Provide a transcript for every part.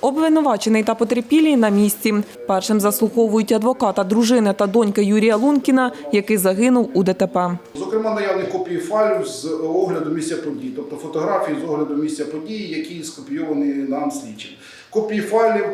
Обвинувачений та потерпілий на місці. Першим заслуховують адвоката дружини та доньки Юрія Лункіна, який загинув у ДТП. Зокрема, наявні копії файлів з огляду місця подій, тобто фотографії з огляду місця подій, які скопійовані нам слідчим. Копії файлів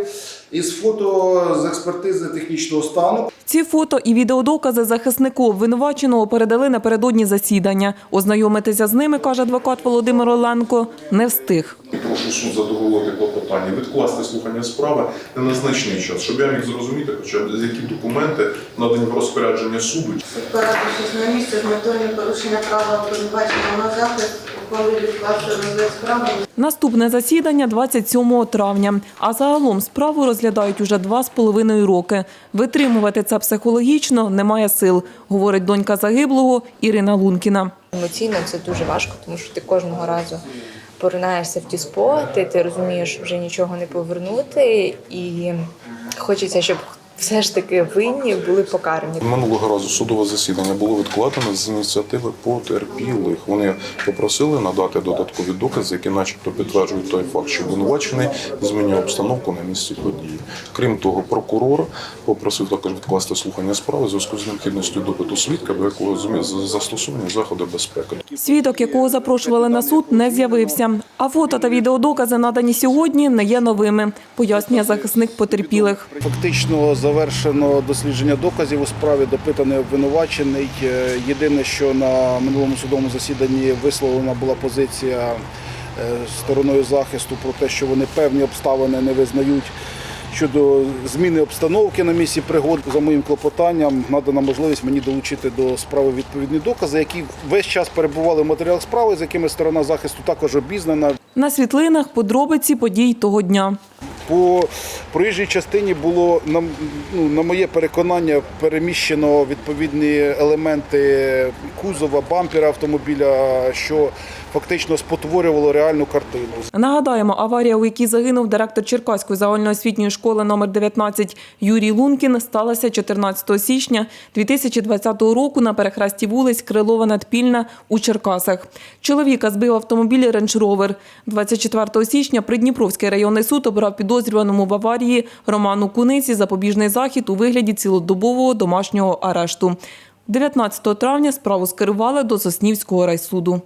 із фото з експертизи технічного стану. Ці фото і відеодокази захиснику обвинуваченого передали напередодні засідання. Ознайомитися з ними, каже адвокат Володимир Оленко, не встиг. Прошу суд задоволити клопотання, відкласти слухання справи на незначний час, щоб я міг зрозуміти, хоча б які документи надані в розпорядження суду. Порадившись на місці з метою порушення права обвинуваченого на захист, ухвалив відкласти розгляд справи Наступне засідання 27 травня. А загалом справу розглядають уже два з половиною роки. Витримувати це психологічно немає сил, говорить донька загиблого Ірина Лункіна. Емоційно це дуже важко, тому що ти кожного разу поринаєшся в ті споти, ти розумієш, вже нічого не повернути, і хочеться, щоб все ж таки винні були покарані. Минулого разу судове засідання було відкладено з ініціативи потерпілих. Вони попросили надати додаткові докази, які, начебто, підтверджують той факт, що обвинувачений змінює обстановку на місці події. Крім того, прокурор попросив також відкласти слухання справи в зв'язку з необхідністю допиту свідка, до якого змі- застосовані заходи безпеки. Свідок, якого запрошували на суд, не з'явився. А фото та відеодокази, надані сьогодні, не є новими, пояснює захисник потерпілих. Фактично завершено дослідження доказів у справі, допитаний обвинувачений. Е, Єдине, що на минулому судовому засіданні висловлена була позиція е, стороною захисту про те, що вони певні обставини не визнають. Щодо зміни обстановки на місці пригод, за моїм клопотанням надана можливість мені долучити до справи відповідні докази, які весь час перебували в матеріалах справи, з якими сторона захисту також обізнана. На світлинах подробиці подій того дня. По проїжджій частині було на, ну, на моє переконання переміщено відповідні елементи кузова, бампера автомобіля, що фактично спотворювало реальну картину. Нагадаємо, аварія, у якій загинув директор Черкаської загальноосвітньої школи номер 19 Юрій Лункін, сталася 14 січня 2020 року на перехресті вулиць Крилова Надпільна у Черкасах. Чоловіка збив автомобіль Рендж Ровер. 24 січня Придніпровський районний суд обрав підозрюваному в аварії Роману Куниці запобіжний захід у вигляді цілодобового домашнього арешту. 19 травня справу скерували до Соснівського райсуду.